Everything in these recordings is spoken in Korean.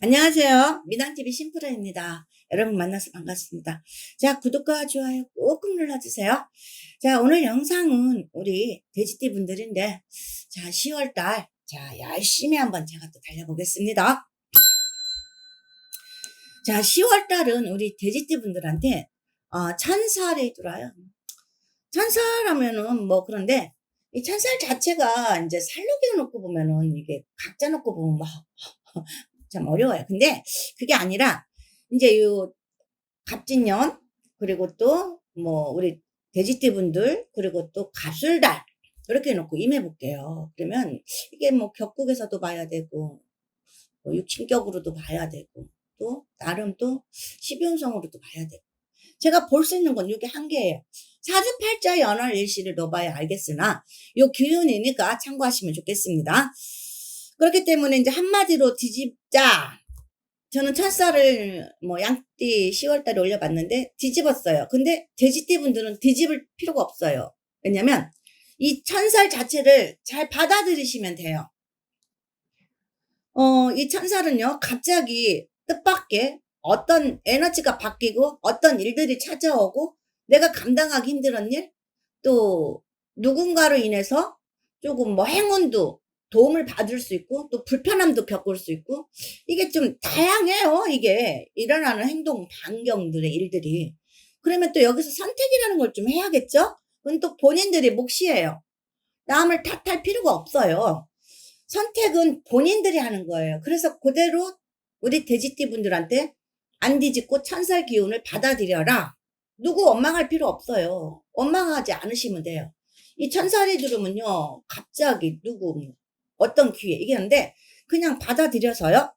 안녕하세요. 미당TV 심프라입니다. 여러분 만나서 반갑습니다. 자, 구독과 좋아요 꾹꾹 눌러주세요. 자, 오늘 영상은 우리 돼지띠 분들인데, 자, 10월달, 자, 열심히 한번 제가 또 달려보겠습니다. 자, 10월달은 우리 돼지띠 분들한테, 어, 찬살이 들어요. 찬살하면은 뭐 그런데, 이 찬살 자체가 이제 살로 기어놓고 보면은 이게 각자 놓고 보면 막, 참 어려워요. 근데 그게 아니라 이제 요 갑진년 그리고 또 뭐 우리 돼지띠 분들 그리고 또 갑술달 이렇게 놓고 임해 볼게요. 그러면 이게 뭐 격국에서도 봐야 되고 뭐 육친격으로도 봐야 되고 또 나름 또 십윤성으로도 봐야 되고 제가 볼 수 있는 건 이게 한 개예요. 사주팔자 연월 일시를 넣어봐야 알겠으나 요 기운이니까 참고하시면 좋겠습니다. 그렇기 때문에 이제 한마디로 뒤집자. 저는 첫살을 뭐 양띠 10월달에 올려봤는데 뒤집었어요. 근데 돼지띠 분들은 뒤집을 필요가 없어요. 왜냐면 이 천살 자체를 잘 받아들이시면 돼요. 어, 이 천살은요, 갑자기 뜻밖의 어떤 에너지가 바뀌고 어떤 일들이 찾아오고 내가 감당하기 힘들은 일, 또 누군가로 인해서 조금 뭐 행운도 도움을 받을 수 있고 또 불편함도 겪을 수 있고 이게 좀 다양해요. 이게 일어나는 행동 반경들의 일들이. 그러면 또 여기서 선택이라는 걸 좀 해야겠죠? 그건 또 본인들이 몫이에요. 남을 탓할 필요가 없어요. 선택은 본인들이 하는 거예요. 그래서 그대로 우리 돼지띠 분들한테 안 뒤집고 천살 기운을 받아들여라. 누구 원망할 필요 없어요. 원망하지 않으시면 돼요. 이 천살이 들으면요, 갑자기 누구, 뭐 어떤 기회, 이게는데, 그냥 받아들여서요,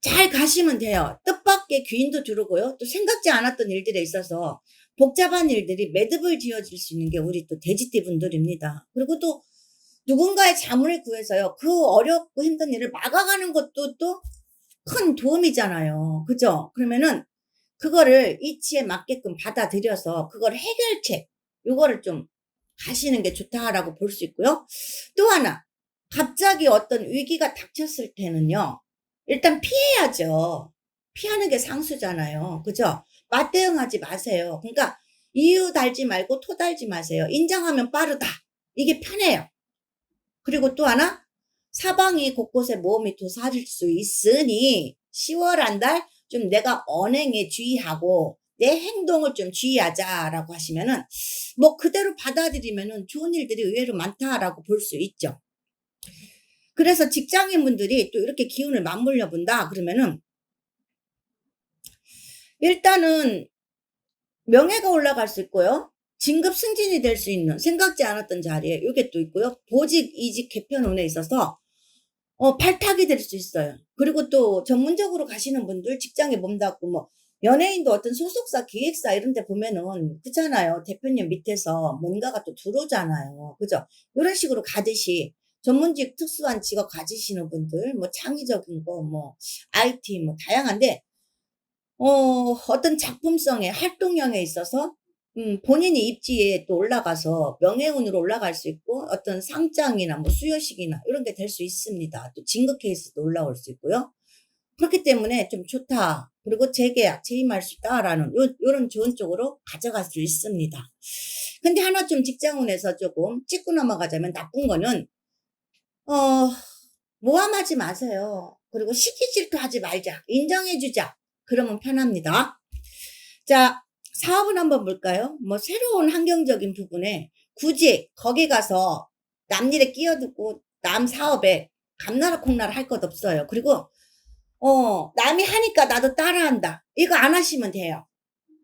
잘 가시면 돼요. 뜻밖의 귀인도 들어오고요. 또 생각지 않았던 일들에 있어서 복잡한 일들이 매듭을 지어질 수 있는 게 우리 또 돼지띠 분들입니다. 그리고 또 누군가의 자문을 구해서요. 그 어렵고 힘든 일을 막아가는 것도 또 큰 도움이잖아요. 그죠? 그러면은 그거를 이치에 맞게끔 받아들여서 그걸 해결책, 요거를 좀 가시는 게 좋다라고 볼 수 있고요. 또 하나, 갑자기 어떤 위기가 닥쳤을 때는요. 일단 피해야죠. 피하는 게 상수잖아요. 그죠? 맞대응하지 마세요. 그러니까 이유 달지 말고 토 달지 마세요. 인정하면 빠르다. 이게 편해요. 그리고 또 하나, 사방이 곳곳에 모험이 도사릴 수 있으니 10월 한 달 좀 내가 언행에 주의하고 내 행동을 좀 주의하자라고 하시면은 뭐 그대로 받아들이면은 좋은 일들이 의외로 많다라고 볼 수 있죠. 그래서 직장인 분들이 또 이렇게 기운을 맞물려 본다 그러면은 일단은 명예가 올라갈 수 있고요. 진급 승진이 될 수 있는 생각지 않았던 자리에 이게 또 있고요. 보직, 이직, 개편 운에 있어서 어, 발탁이 될 수 있어요. 그리고 또 전문적으로 가시는 분들 직장에 몸담고 뭐 연예인도 어떤 소속사, 기획사 이런 데 보면은 그렇잖아요. 대표님 밑에서 뭔가가 또 들어오잖아요. 그죠? 이런 식으로 가듯이 전문직 특수한 직업 가지시는 분들, 뭐 창의적인 거, 뭐 IT 뭐 다양한데 어, 어떤 작품성의 활동량에 있어서 음, 본인이 입지에 또 올라가서 명예운으로 올라갈 수 있고 어떤 상장이나 뭐 수여식이나 이런 게 될 수 있습니다. 또 진급 케이스도 올라올 수 있고요. 그렇기 때문에 좀 좋다. 그리고 재계약, 재임할 수 있다라는 요, 요런 좋은 쪽으로 가져갈 수 있습니다. 근데 하나 좀 직장운에서 조금 찍고 넘어가자면 나쁜 거는 어, 모함하지 마세요. 그리고 시기 질투하지 말자. 인정해주자. 그러면 편합니다. 자, 사업은 한번 볼까요? 뭐 새로운 환경적인 부분에 굳이 거기 가서 남 일에 끼어들고 남 사업에 감나라 콩나라 할 것 없어요. 그리고 어 남이 하니까 나도 따라한다. 이거 안 하시면 돼요.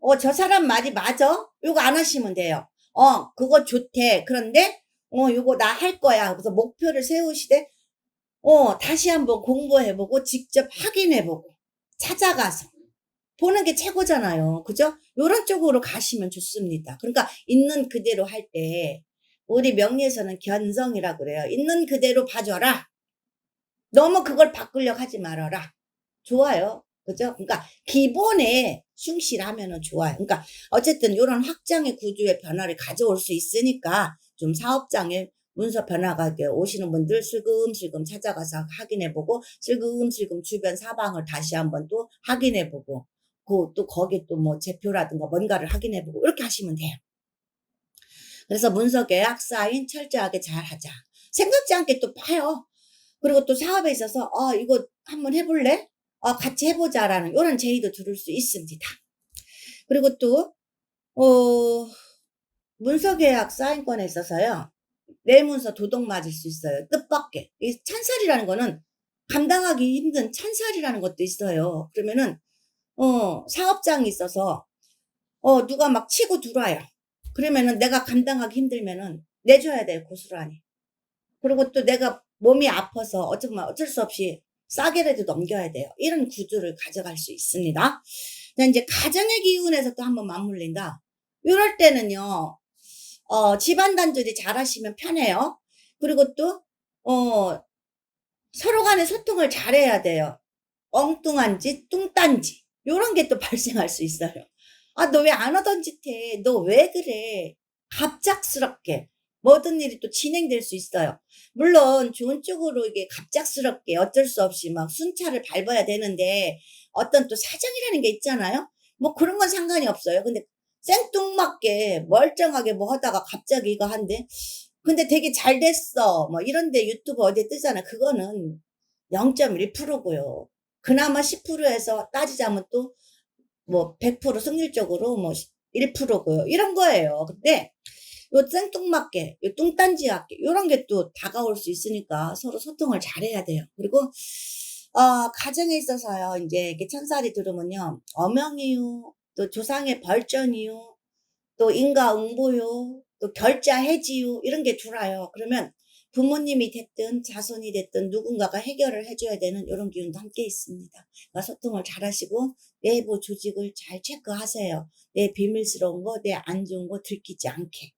어 저 사람 말이 맞아? 이거 안 하시면 돼요. 어 그거 좋대. 그런데 어 이거 나 할 거야. 그래서 목표를 세우시되 어 다시 한번 공부해보고 직접 확인해보고 찾아가서 보는 게 최고잖아요. 그죠? 요런 쪽으로 가시면 좋습니다. 그러니까 있는 그대로 할 때 우리 명리에서는 견성이라고 그래요. 있는 그대로 봐줘라. 너무 그걸 바꾸려고 하지 말아라. 좋아요. 그죠? 그러니까 기본에 충실하면은 좋아요. 그러니까 어쨌든 이런 확장의 구조의 변화를 가져올 수 있으니까 좀 사업장에 문서 변화가 오시는 분들 슬금슬금 찾아가서 확인해보고 슬금슬금 주변 사방을 다시 한번 또 확인해보고 그 또 거기에 또뭐 제표라든가 뭔가를 확인해보고 이렇게 하시면 돼요. 그래서 문서 계약 사인 철저하게 잘 하자. 생각지 않게 또 봐요. 그리고 또 사업에 있어서 아 이거 한번 해볼래? 아 같이 해보자라는 이런 제의도 들을 수 있습니다. 그리고 또 어, 문서 계약 사인권에 있어서요. 내 문서 도둑 맞을 수 있어요. 뜻밖의. 이 찬살이라는 거는 감당하기 힘든 찬살이라는 것도 있어요. 그러면은 어, 사업장이 있어서 어, 누가 막 치고 들어와요. 그러면은 내가 감당하기 힘들면은 내줘야 돼요, 고스란히. 그리고 또 내가 몸이 아파서 어쩌면 어쩔 수 없이 싸게라도 넘겨야 돼요. 이런 구조를 가져갈 수 있습니다. 자, 이제 가정의 기운에서 또 한번 맞물린다. 이럴 때는요, 어, 집안 단절이 잘 하시면 편해요. 그리고 또, 어, 서로 간에 소통을 잘 해야 돼요. 엉뚱한 짓, 뚱딴 짓. 요런 게 또 발생할 수 있어요. 아, 너 왜 안 하던 짓 해? 너 왜 그래? 갑작스럽게. 모든 일이 또 진행될 수 있어요. 물론 좋은 쪽으로 이게 갑작스럽게 어쩔 수 없이 막 순찰을 밟아야 되는데 어떤 또 사정이라는 게 있잖아요. 뭐 그런 건 상관이 없어요. 근데 생뚱맞게 멀쩡하게 뭐 하다가 갑자기 이거 한대. 근데 되게 잘 됐어. 뭐 이런데 유튜브 어디에 뜨잖아. 그거는 0.1%고요. 그나마 10%에서 따지자면 또 뭐 100% 승률적으로 뭐 1%고요. 이런 거예요. 근데 요 생뚱맞게, 요 뚱딴지하게 요런 게 또 다가올 수 있으니까 서로 소통을 잘해야 돼요. 그리고 어, 가정에 있어서요. 이제 이렇게 천살이 들으면요. 어명이요. 또 조상의 벌전이요. 또 인가 응보요. 또 결자 해지요. 이런 게 들어요. 그러면 부모님이 됐든 자손이 됐든 누군가가 해결을 해줘야 되는 이런 기운도 함께 있습니다. 그러니까 소통을 잘 하시고 내부 조직을 잘 체크하세요. 내 비밀스러운 거, 내 안 좋은 거 들키지 않게.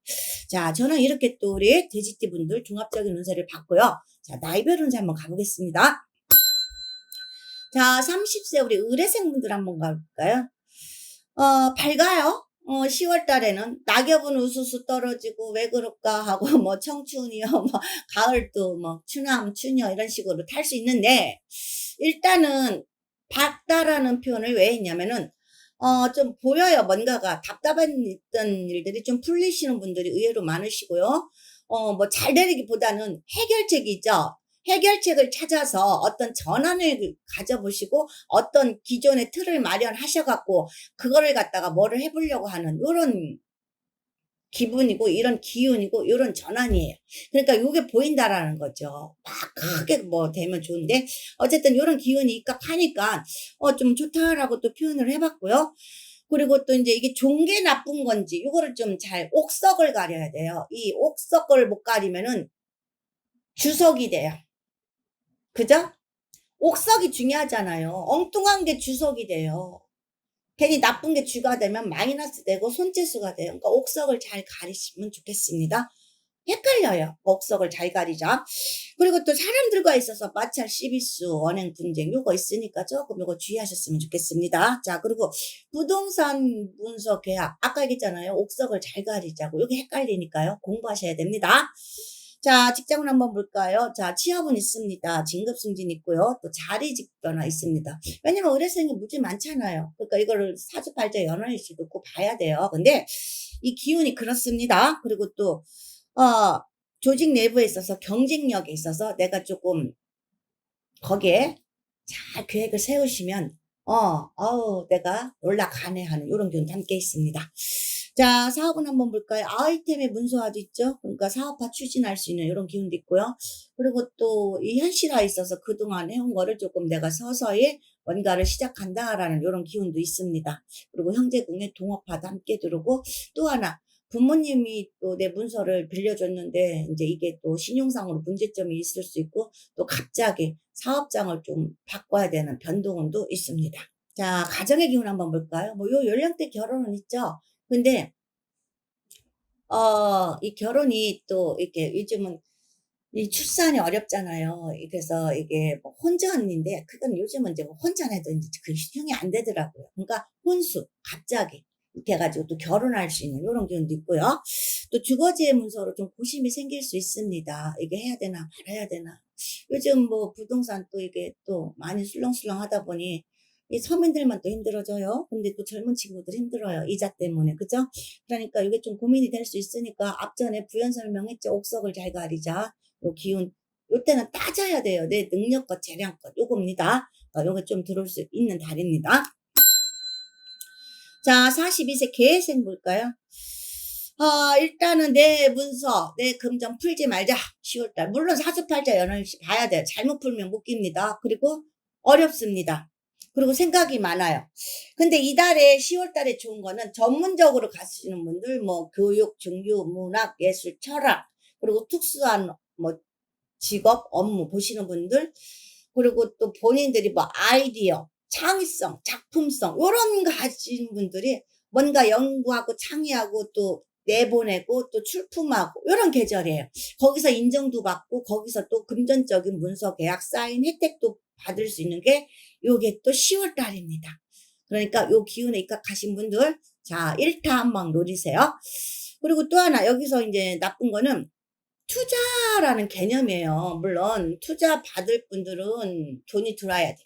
자, 저는 이렇게 또 우리 돼지띠 분들 종합적인 운세를 봤고요. 자, 나이별 운세 한번 가보겠습니다. 자, 30세 우리 의뢰생 분들 한번 가볼까요? 어, 밝아요. 어, 10월 달에는 낙엽은 우수수 떨어지고 왜 그럴까 하고 뭐 청춘이요, 뭐 가을도 뭐 추남, 추녀 이런 식으로 탈 수 있는데 일단은 밝다라는 표현을 왜 했냐면은 어, 좀 보여요. 뭔가가 답답한 있던 일들이 좀 풀리시는 분들이 의외로 많으시고요. 어, 뭐 잘 되기보다는 해결책이 있죠. 해결책을 찾아서 어떤 전환을 가져보시고 어떤 기존의 틀을 마련하셔갖고 그거를 갖다가 뭐를 해보려고 하는 이런 기분이고 이런 기운이고 이런 전환이에요. 그러니까 이게 보인다라는 거죠. 막 크게 뭐 되면 좋은데 어쨌든 이런 기운이 입각하니까 어 좀 좋다라고 또 표현을 해봤고요. 그리고 또 이제 이게 좋은 게 나쁜 건지 이거를 좀 잘 옥석을 가려야 돼요. 이 옥석을 못 가리면은 주석이 돼요. 그죠? 옥석이 중요하잖아요. 엉뚱한 게 주석이 돼요. 괜히 나쁜 게 주가 되면 마이너스 되고 손재수가 돼요. 그러니까 옥석을 잘 가리시면 좋겠습니다. 헷갈려요. 옥석을 잘 가리자. 그리고 또 사람들과 있어서 마찰, 시비수, 언행, 분쟁 요거 있으니까 조금 요거 주의하셨으면 좋겠습니다. 자 그리고 부동산 문서 계약 아까 얘기했잖아요. 옥석을 잘 가리자고 여기 헷갈리니까요. 공부하셔야 됩니다. 자, 직장은 한번 볼까요? 자, 취업은 있습니다. 진급 승진 있고요. 또 자리 직 변화 있습니다. 왜냐면 의뢰생이 무지 많잖아요. 그러니까 이거를 사주팔자 연월일치도 꼭 봐야 돼요. 근데 이 기운이 그렇습니다. 그리고 또, 어, 조직 내부에 있어서 경쟁력에 있어서 내가 조금 거기에 잘 계획을 세우시면 어, 어우, 내가 올라가네 하는 이런 기운도 함께 있습니다. 자, 사업은 한번 볼까요? 아이템의 문서화도 있죠? 그러니까 사업화 추진할 수 있는 이런 기운도 있고요. 그리고 또 이 현실화에 있어서 그동안 해온 거를 조금 내가 서서히 뭔가를 시작한다라는 이런 기운도 있습니다. 그리고 형제궁의 동업화도 함께 들어오고 또 하나 부모님이 또 내 문서를 빌려줬는데 이제 이게 또 신용상으로 문제점이 있을 수 있고 또 갑자기 사업장을 좀 바꿔야 되는 변동운도 있습니다. 자, 가정의 기운 한번 볼까요? 뭐 요 연령대 결혼은 있죠. 근데 어, 이 결혼이 또 이렇게 요즘은 이 출산이 어렵잖아요. 그래서 이게 뭐 혼전인데 그건 요즘은 이제 뭐 혼전해도 이제 그 형이 안 되더라고요. 그러니까 혼수 갑자기 이렇게 해가지고 또 결혼할 수 있는 이런 기운도 있고요. 또 주거지의 문서로 좀 고심이 생길 수 있습니다. 이게 해야 되나 말아야 되나. 요즘 뭐 부동산 또 이게 또 많이 술렁술렁 하다 보니 이 서민들만 또 힘들어져요. 근데 또 젊은 친구들 힘들어요. 이자 때문에. 그죠? 그러니까 이게 좀 고민이 될 수 있으니까 앞전에 부연 설명했죠. 옥석을 잘 가리자. 요 기운. 요때는 따져야 돼요. 내 능력과 재량껏. 요겁니다. 어, 요게 좀 들어올 수 있는 달입니다. 자, 42세 계획생 볼까요? 어, 일단은 내 문서, 내 금전 풀지 말자. 10월달. 물론 사주팔자 연을 봐야 돼요. 잘못 풀면 못 깁니다. 그리고 어렵습니다. 그리고 생각이 많아요. 근데 이달에 10월 달에 좋은 거는 전문적으로 가시는 분들, 뭐 교육, 중유, 문학, 예술, 철학, 그리고 특수한 뭐 직업, 업무 보시는 분들, 그리고 또 본인들이 뭐 아이디어, 창의성, 작품성 이런 거 가진 분들이 뭔가 연구하고 창의하고 또 내보내고 또 출품하고 이런 계절이에요. 거기서 인정도 받고 거기서 또 금전적인 문서 계약 사인 혜택도 받을 수 있는 게 요게 또 10월 달입니다. 그러니까 요 기운에 입각하신 분들 자 일타 한방 노리세요. 그리고 또 하나 여기서 이제 나쁜 거는 투자라는 개념이에요. 물론 투자 받을 분들은 돈이 들어와야 돼.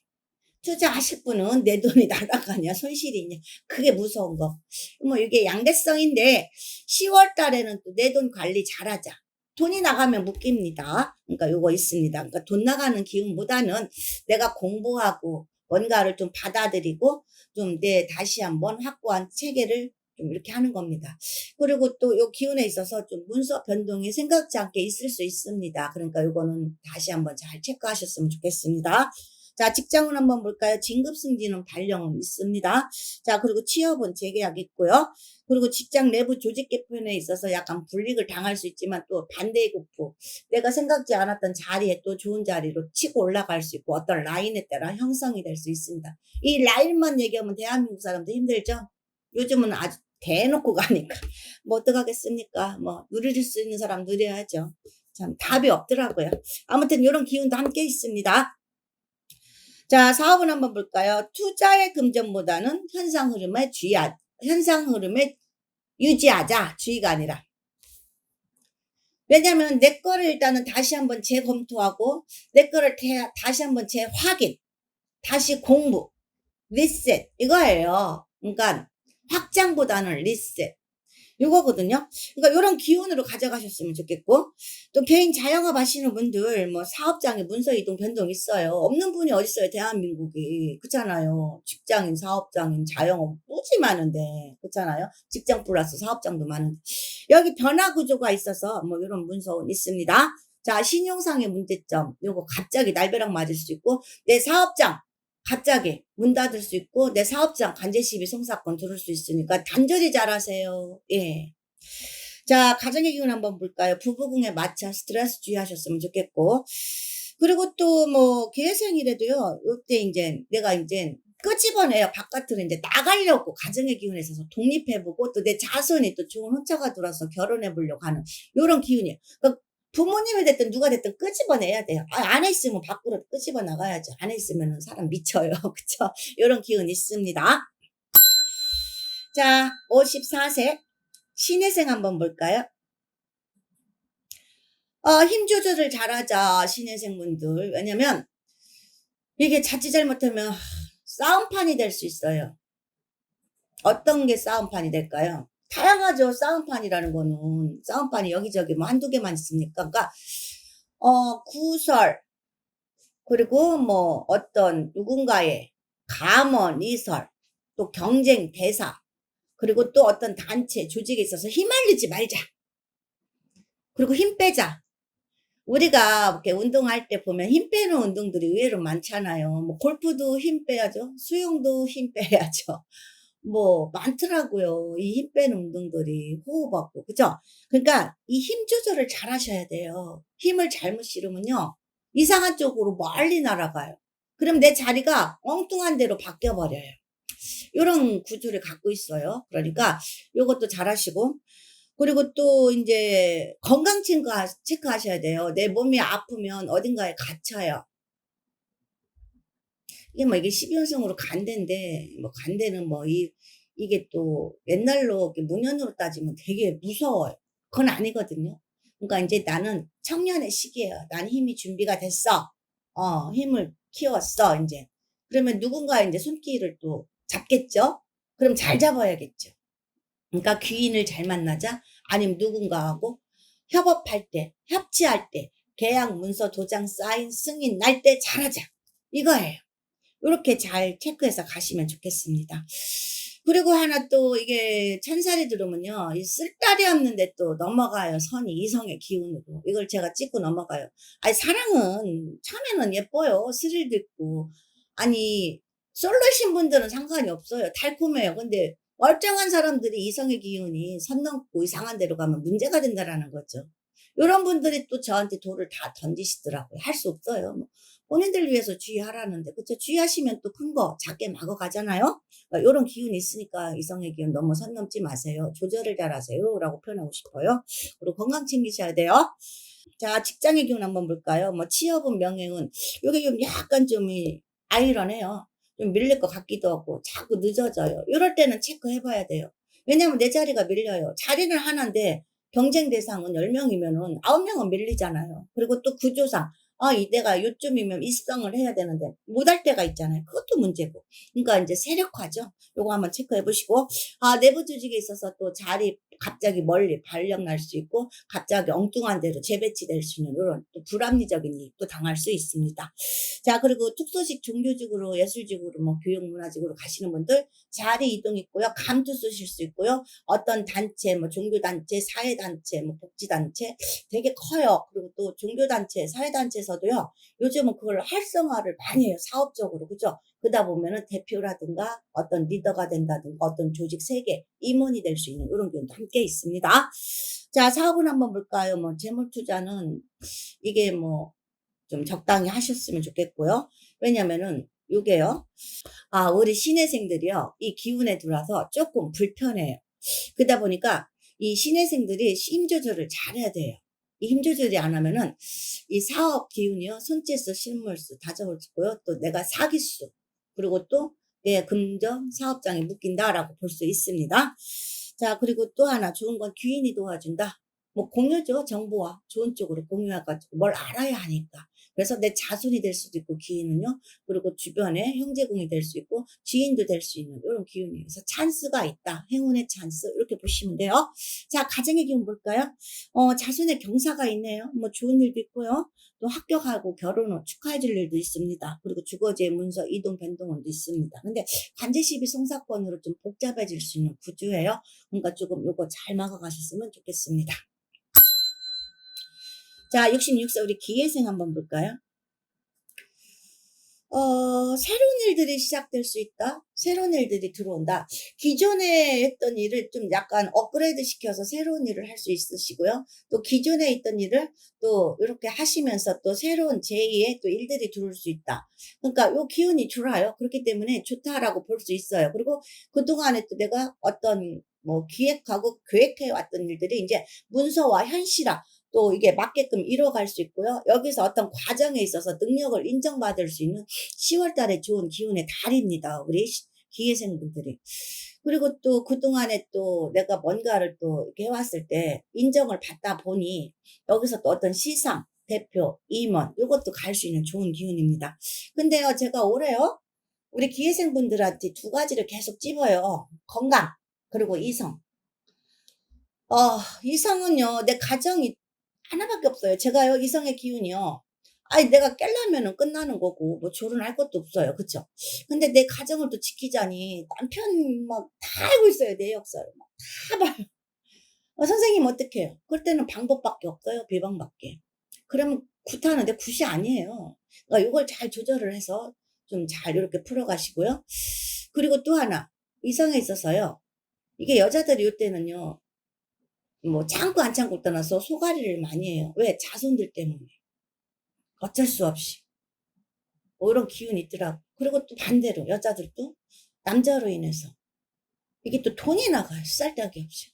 투자하실 분은 내 돈이 날아가냐 손실이 있냐 그게 무서운 거. 뭐 이게 양대성인데 10월 달에는 또 내 돈 관리 잘하자. 돈이 나가면 묶입니다. 그러니까 요거 있습니다. 그러니까 돈 나가는 기운보다는 내가 공부하고 뭔가를 좀 받아들이고 좀 내 다시 한번 확고한 체계를 좀 이렇게 하는 겁니다. 그리고 또 요 기운에 있어서 좀 문서 변동이 생각지 않게 있을 수 있습니다. 그러니까 요거는 다시 한번 잘 체크하셨으면 좋겠습니다. 자, 직장은 한번 볼까요? 진급 승진은 발령은 있습니다. 자, 그리고 취업은 재계약 있고요. 그리고 직장 내부 조직 개편에 있어서 약간 불이익을 당할 수 있지만 또 반대의 고프. 내가 생각지 않았던 자리에 또 좋은 자리로 치고 올라갈 수 있고 어떤 라인에 따라 형성이 될 수 있습니다. 이 라인만 얘기하면 대한민국 사람들 힘들죠? 요즘은 아주 대놓고 가니까. 뭐 어떡하겠습니까? 뭐 누릴 수 있는 사람 누려야죠. 참 답이 없더라고요. 아무튼 이런 기운도 함께 있습니다. 자, 사업은 한번 볼까요? 투자의 금전보다는 현상 흐름에 주의하, 현상 흐름에 유지하자. 주의가 아니라. 왜냐면 내 거를 일단은 다시 한번 재검토하고 내 거를 대, 다시 한번 재확인, 다시 공부, 리셋 이거예요. 그러니까 확장보다는 리셋. 요거거든요. 그러니까 요런 기운으로 가져가셨으면 좋겠고 또 개인 자영업 하시는 분들 뭐 사업장에 문서 이동 변동 있어요. 없는 분이 어디 있어요. 대한민국이. 그렇잖아요. 직장인, 사업장인, 자영업 무지 많은데 그렇잖아요. 직장 플러스 사업장도 많은데 여기 변화 구조가 있어서 뭐 이런 문서 있습니다. 자, 신용상의 문제점. 요거 갑자기 날벼락 맞을 수 있고 내 사업장 갑자기 문 닫을 수 있고 내 사업장 관제 시비 송사건 들을 수 있으니까 단절히 잘하세요. 예. 자, 가정의 기운 한번 볼까요? 부부궁에 맞춰 스트레스 주의하셨으면 좋겠고. 그리고 또 뭐 계생이라도요. 요때 이제 내가 이제 끄집어내요. 바깥으로 이제 나가려고 가정의 기운에 있어서 독립해보고 또 내 자손이 또 좋은 혼자가 들어서 결혼해보려고 하는 요런 기운이에요. 그러니까 부모님이 됐든 누가 됐든 끄집어내야 돼요. 아, 안에 있으면 밖으로 끄집어 나가야죠. 안에 있으면 사람 미쳐요. 그쵸? 이런 기운 있습니다. 자, 54세. 신혜생 한번 볼까요? 어, 힘 조절을 잘하자, 신혜생 분들. 왜냐면, 이게 자칫 잘못하면 싸움판이 될 수 있어요. 어떤 게 싸움판이 될까요? 다양하죠. 싸움판이라는 거는. 싸움판이 여기저기 뭐 한두 개만 있습니까? 그러니까, 어, 구설, 그리고 뭐 어떤 누군가의 감언, 이설, 또 경쟁, 대사, 그리고 또 어떤 단체, 조직에 있어서 휘말리지 말자. 그리고 힘 빼자. 우리가 이렇게 운동할 때 보면 힘 빼는 운동들이 의외로 많잖아요. 뭐 골프도 힘 빼야죠. 수영도 힘 빼야죠. 뭐 많더라고요. 이 힘 빼는 운동들이 호흡하고 그죠? 그러니까 이 힘 조절을 잘 하셔야 돼요. 힘을 잘못 실으면요. 이상한 쪽으로 멀리 날아가요. 그럼 내 자리가 엉뚱한 데로 바뀌어 버려요. 이런 구조를 갖고 있어요. 그러니까 이것도 잘 하시고 그리고 또 이제 건강 체크 체크하셔야 돼요. 내 몸이 아프면 어딘가에 갇혀요. 이게 뭐 이게 12연성으로 간대인데 뭐 간대는 뭐 이 이게 또 옛날로 문연으로 따지면 되게 무서워요. 그건 아니거든요. 그러니까 이제 나는 청년의 시기예요. 난 힘이 준비가 됐어. 어, 힘을 키웠어, 이제. 그러면 누군가 이제 손길을 또 잡겠죠? 그럼 잘 잡아야겠죠. 그러니까 귀인을 잘 만나자? 아니면 누군가하고 협업할 때, 협치할 때, 계약 문서 도장 사인 승인 날 때 잘하자. 이거예요. 이렇게 잘 체크해서 가시면 좋겠습니다. 그리고 하나 또 이게 천살이 들어오면요. 이 쓸데리 없는데 또 넘어가요. 선이 이성의 기운으로. 이걸 제가 찍고 넘어가요. 아니 사랑은 처음에는 예뻐요. 스릴도 있고. 아니 솔로신 분들은 상관이 없어요. 달콤해요. 근데 멀쩡한 사람들이 이성의 기운이 선 넘고 이상한 데로 가면 문제가 된다라는 거죠. 이런 분들이 또 저한테 돌을 다 던지시더라고요. 할 수 없어요. 뭐 본인들 위해서 주의하라는데 그쵸 주의하시면 또 큰 거 작게 막아 가잖아요. 그러니까 이런 기운이 있으니까 이성의 기운 너무 선 넘지 마세요. 조절을 잘 하세요 라고 표현하고 싶어요. 그리고 건강 챙기셔야 돼요. 자 직장의 기운 한번 볼까요? 뭐 취업은 명예운 이게 좀 약간 좀 이- 아이러네요. 좀 밀릴 것 같기도 하고 자꾸 늦어져요. 이럴 때는 체크해봐야 돼요. 왜냐면 내 자리가 밀려요. 자리는 하나인데 경쟁 대상은 10명이면은 9명은 밀리잖아요. 그리고 또 구조상 아, 이 내가 요쯤이면 입성을 해야 되는데 못할 때가 있잖아요. 그것도 문제고. 그러니까 이제 세력화죠. 요거 한번 체크해 보시고 아, 내부 조직에 있어서 또 자리 갑자기 멀리 발령 날 수 있고 갑자기 엉뚱한 데로 재배치될 수 있는 이런 또 불합리적인 이익도 당할 수 있습니다. 자, 그리고 특수식 종교직으로 예술직으로 뭐 교육문화직으로 가시는 분들 자리 이동 있고요. 감투 쓰실 수 있고요. 어떤 단체, 뭐 종교단체, 사회단체, 뭐 복지단체 되게 커요. 그리고 또 종교단체, 사회단체에서도요. 요즘은 그걸 활성화를 많이 해요. 사업적으로. 그죠? 그러다 보면은 대표라든가 어떤 리더가 된다든가 어떤 조직 세계 임원이 될 수 있는 이런 경우도 함께 있습니다. 자, 사업은 한번 볼까요? 뭐 재물 투자는 이게 뭐 좀 적당히 하셨으면 좋겠고요. 왜냐면은 요게요. 아, 우리 신혜생들이요. 이 기운에 들어와서 조금 불편해요. 그러다 보니까 이 신혜생들이 힘 조절을 잘해야 돼요. 이힘 조절이 안 하면은 이 사업 기운이요. 손재수, 실물수 다 적어지고요. 또 내가 사기수 그리고 또내 금전 사업장에 묶인다라고 볼 수 있습니다. 자, 그리고 또 하나 좋은 건 귀인이 도와준다. 뭐 공유죠. 정보와 좋은 쪽으로 공유해가지고 뭘 알아야 하니까. 그래서 내 자손이 될 수도 있고 기인은요. 그리고 주변에 형제공이 될 수 있고 지인도 될 수 있는 이런 기운이 그래서 찬스가 있다. 행운의 찬스 이렇게 보시면 돼요. 자 가정의 기운 볼까요? 어 자손의 경사가 있네요. 뭐 좋은 일도 있고요. 또 합격하고 결혼 후 축하해줄 일도 있습니다. 그리고 주거지의 문서 이동 변동원도 있습니다. 근데 관제시비 송사건으로 좀 복잡해질 수 있는 구조예요. 그러니까 조금 요거 잘 막아가셨으면 좋겠습니다. 자, 66세 우리 기회생 한번 볼까요? 어, 새로운 일들이 시작될 수 있다. 새로운 일들이 들어온다. 기존에 했던 일을 좀 약간 업그레이드 시켜서 새로운 일을 할 수 있으시고요. 또 기존에 있던 일을 또 이렇게 하시면서 또 새로운 제2의 또 일들이 들어올 수 있다. 그러니까 요 기운이 좋아요. 그렇기 때문에 좋다라고 볼 수 있어요. 그리고 그동안에 또 내가 어떤 뭐 기획하고 계획해 왔던 일들이 이제 문서와 현실화 또 이게 맞게끔 이뤄갈 수 있고요. 여기서 어떤 과정에 있어서 능력을 인정받을 수 있는 10월 달에 좋은 기운의 달입니다. 우리 시- 기회생분들이. 그리고 또 그동안에 또 내가 뭔가를 또 이렇게 해왔을 때 인정을 받다 보니 여기서 또 어떤 시상, 대표, 임원, 이것도 갈 수 있는 좋은 기운입니다. 근데요, 제가 올해요, 우리 기회생분들한테 두 가지를 계속 찝어요. 건강, 그리고 이성. 어, 이성은요, 내 가정이 하나밖에 없어요. 제가요, 이성의 기운이요. 아니, 내가 깰라면은 끝나는 거고, 뭐, 결혼할 것도 없어요. 그쵸? 근데 내 가정을 또 지키자니, 남편 막 다 알고 있어요. 내 역사를. 막 다 봐요. 어, 선생님 어떡해요? 그럴 때는 방법밖에 없어요. 비방밖에. 그러면 굿하는데 굿이 아니에요. 그러니까 이걸 잘 조절을 해서 좀 잘 이렇게 풀어가시고요. 그리고 또 하나, 이성에 있어서요. 이게 여자들이 이때는요, 뭐 참고 안 참고 떠나서 소가리를 많이 해요. 왜? 자손들 때문에. 어쩔 수 없이. 뭐 이런 기운이 있더라고. 그리고 또 반대로 여자들도 남자로 인해서 이게 또 돈이 나가요. 쌀데기 없이.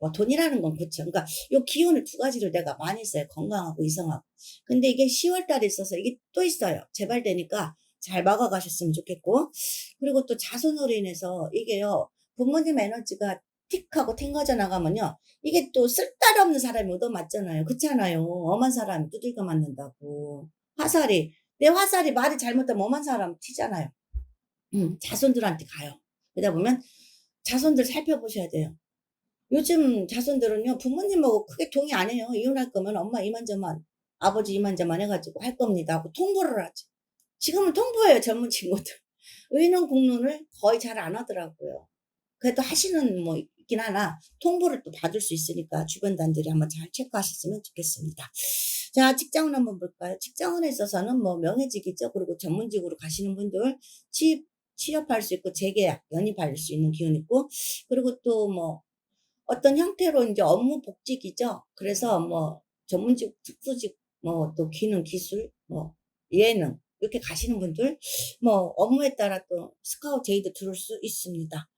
뭐 돈이라는 건 그렇죠. 그러니까 요 기운을 두 가지를 내가 많이 써요. 건강하고 이성하고. 근데 이게 10월 달에 있어서 이게 또 있어요. 재발되니까 잘 막아가셨으면 좋겠고. 그리고 또 자손으로 인해서 이게요. 부모님 에너지가 틱하고 튕겨져 나가면요. 이게 또 쓸데없는 사람이 얻어맞잖아요. 그렇잖아요. 엄한 사람이 두들겨 맞는다고. 화살이, 내 화살이 말이 잘못하면 엄한 사람 튀잖아요. 음, 자손들한테 가요. 그러다 보면 자손들 살펴보셔야 돼요. 요즘 자손들은요, 부모님하고 크게 동의 안 해요. 이혼할 거면 엄마 이만저만, 아버지 이만저만 해가지고 할 겁니다. 하고 통보를 하지. 지금은 통보해요, 젊은 친구들. 의논 공론을 거의 잘 안 하더라고요. 그래도 하시는 뭐 있긴 하나 통보를 또 받을 수 있으니까 주변 단들이 한번 잘 체크하셨으면 좋겠습니다. 자, 직장은 한번 볼까요? 직장원에 있어서는 뭐 명예직이죠. 그리고 전문직으로 가시는 분들 취업, 취업할 수 있고 재계약, 연입할 수 있는 기운 있고 그리고 또 뭐 어떤 형태로 이제 업무 복직이죠. 그래서 뭐 전문직, 특수직, 뭐 또 기능, 기술, 뭐 예능 이렇게 가시는 분들 뭐 업무에 따라 또 스카우트 제의도 들을 수 있습니다.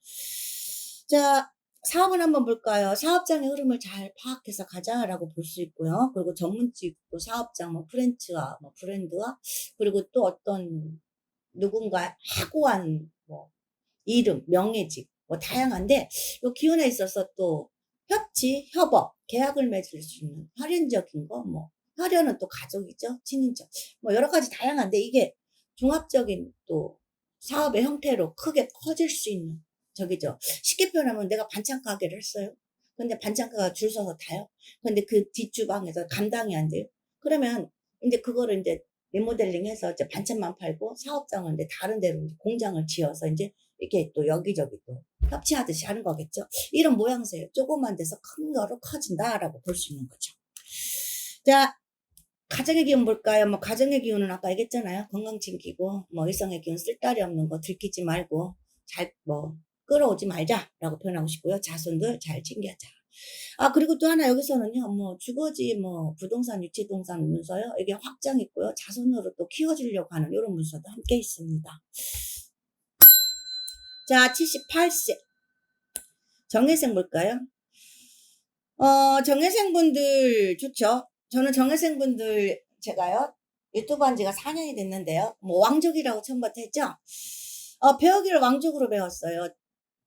자, 사업은 한번 볼까요? 사업장의 흐름을 잘 파악해서 가자라고 볼 수 있고요. 그리고 전문직, 또 사업장, 뭐 프렌치와 뭐 브랜드와 그리고 또 어떤 누군가 하고한 뭐 이름, 명예직 뭐 다양한데 요 기운에 있어서 또 협치, 협업, 계약을 맺을 수 있는 활연적인 거, 뭐 활연은 또 가족이죠, 친인척, 뭐 여러 가지 다양한데 이게 종합적인 또 사업의 형태로 크게 커질 수 있는 저기죠. 쉽게 표현하면 내가 반찬 가게를 했어요. 근데 반찬가가 줄 서서 타요. 근데 그 뒷주방에서 감당이 안 돼요. 그러면 이제 그거를 이제 리모델링 해서 이제 반찬만 팔고 사업장을 이제 다른 데로 이제 공장을 지어서 이제 이렇게 또 여기저기 또 협치하듯이 하는 거겠죠. 이런 모양새예요. 조그만 데서 큰 거로 커진다라고 볼 수 있는 거죠. 자, 가정의 기운 볼까요? 뭐 가정의 기운은 아까 얘기했잖아요. 건강 챙기고 뭐 일성의 기운 쓸데리 없는 거 들키지 말고 잘 뭐 끌어오지 말자라고 표현하고 싶고요. 자손들 잘 챙겨자. 아 그리고 또 하나 여기서는요. 뭐 주거지 뭐 부동산 유치동산 문서요. 이게 확장 있고요. 자손으로 또 키워주려고 하는 이런 문서도 함께 있습니다. 자 78세 정혜생 볼까요? 어 정혜생 분들 좋죠. 저는 정혜생 분들 제가요 유튜브 한 지가 4년이 됐는데요. 뭐 왕족이라고 처음부터 했죠. 어, 배우기를 왕족으로 배웠어요.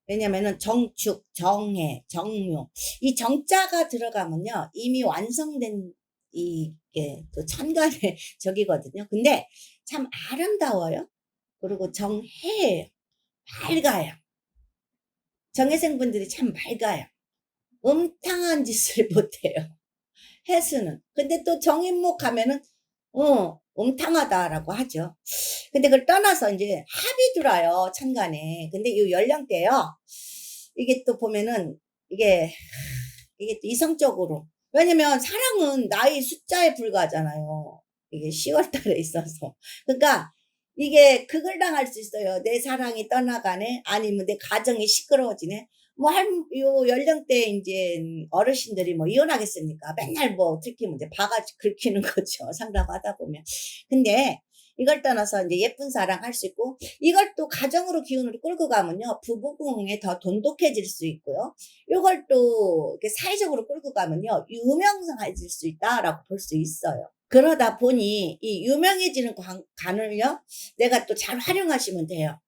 왜냐면은 정축, 정해, 정묘. 이 정자가 들어가면요. 이미 완성된 이게 또 천간의 적이거든요. 근데 참 아름다워요. 그리고 정해예요. 밝아요. 정혜생분들이 참 밝아요. 음탕한 짓을 못해요. 해수는. 근데 또 정인목 하면은, 어, 음탕하다라고 하죠. 근데 그걸 떠나서 이제 합이 들어요, 천간에. 근데 이 연령대요. 이게 또 보면은, 이게, 이게 또 이성적으로. 왜냐면 사랑은 나이 숫자에 불과하잖아요. 이게 10월 달에 있어서. 그러니까 이게 그걸 당할 수 있어요. 내 사랑이 떠나가네? 아니면 내 가정이 시끄러워지네? 뭐, 할, 요 연령대 이제 어르신들이 뭐 이혼하겠습니까? 맨날 뭐 특히 이제 바가지 긁히는 거죠. 상담하다 보면. 근데 이걸 떠나서 이제 예쁜 사랑 할 수 있고, 이걸 또 가정으로 기운을 끌고 가면요. 부부궁에 더 돈독해질 수 있고요. 이걸 또 이렇게 사회적으로 끌고 가면요. 유명해질 수 있다라고 볼 수 있어요. 그러다 보니 이 유명해지는 관- 간을요. 내가 또 잘 활용하시면 돼요.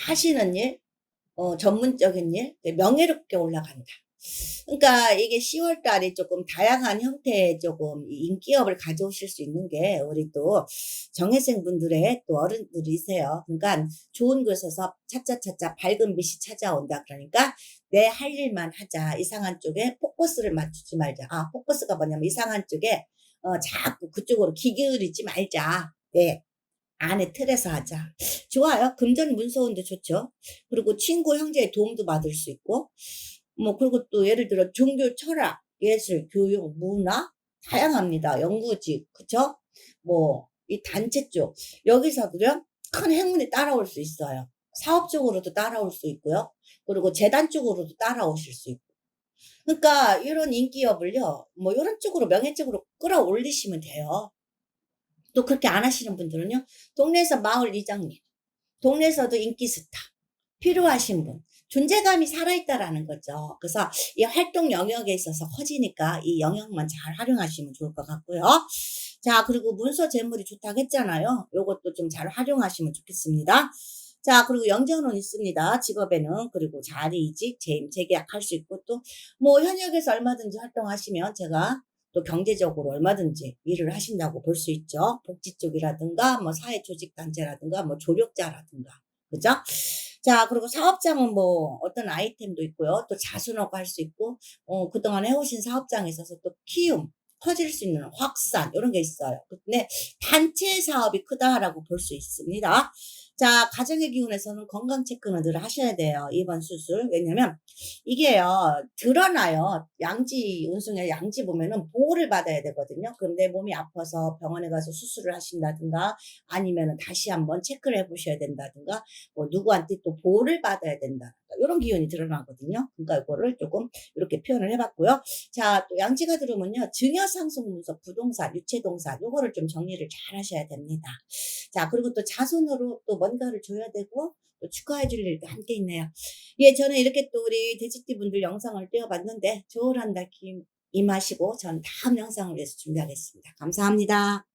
하시는 일, 어, 전문적인 일, 네, 명예롭게 올라간다. 그러니까 이게 10월 달에 조금 다양한 형태의 조금 이 인기업을 가져오실 수 있는 게 우리 또 정혜생 분들의 또 어른들이세요. 그러니까 좋은 곳에서 차차차차 밝은 빛이 찾아온다. 그러니까 내 할 일만 하자. 이상한 쪽에 포커스를 맞추지 말자. 아, 포커스가 뭐냐면 이상한 쪽에 어, 자꾸 그쪽으로 기울이지 말자. 네. 안에 틀에서 하자. 좋아요. 금전 문서운도 좋죠. 그리고 친구, 형제의 도움도 받을 수 있고, 뭐, 그리고 또 예를 들어 종교, 철학, 예술, 교육, 문화, 다양합니다. 연구직, 그쵸? 뭐, 이 단체 쪽. 여기서도요, 큰 행운이 따라올 수 있어요. 사업적으로도 따라올 수 있고요. 그리고 재단 쪽으로도 따라오실 수 있고. 그러니까 이런 인기업을요, 뭐 이런 쪽으로 명예 쪽으로 끌어올리시면 돼요. 또 그렇게 안 하시는 분들은요, 동네에서 마을 이장님, 동네에서도 인기 스타, 필요하신 분, 존재감이 살아있다라는 거죠. 그래서 이 활동 영역에 있어서 커지니까 이 영역만 잘 활용하시면 좋을 것 같고요. 자, 그리고 문서 재물이 좋다고 했잖아요. 요것도 좀 잘 활용하시면 좋겠습니다. 자, 그리고 영전은 있습니다. 직업에는. 그리고 자리 이직, 재임, 재계약할 수 있고 또 뭐 현역에서 얼마든지 활동하시면 제가 또 경제적으로 얼마든지 일을 하신다고 볼 수 있죠. 복지 쪽이라든가 뭐 사회 조직 단체라든가 뭐 조력자라든가. 그죠? 자, 그리고 사업장은 뭐 어떤 아이템도 있고요. 또 자수너가 할수 있고, 어, 그동안 해오신 사업장에 있어서 또 키움, 커질 수 있는 확산, 이런 게 있어요. 근데 단체 사업이 크다라고 볼 수 있습니다. 자, 가정의 기운에서는 건강 체크는 늘 하셔야 돼요. 입원 수술. 왜냐면 이게요, 드러나요. 양지, 운송에 양지 보면은 보호를 받아야 되거든요. 그럼 내 몸이 아파서 병원에 가서 수술을 하신다든가 아니면은 다시 한번 체크를 해 보셔야 된다든가 뭐 누구한테 또 보호를 받아야 된다. 이런 기운이 드러나거든요. 그러니까 이거를 조금 이렇게 표현을 해봤고요. 자, 또 양지가 들어오면요. 증여상속 문서, 부동산, 유체동산, 요거를 좀 정리를 잘 하셔야 됩니다. 자, 그리고 또 자손으로 또 뭔가를 줘야 되고, 또 축하해 줄 일도 함께 있네요. 예, 저는 이렇게 또 우리 돼지띠 분들 영상을 띄워봤는데, 좋은 한달 임하시고, 전 다음 영상을 위해서 준비하겠습니다. 감사합니다.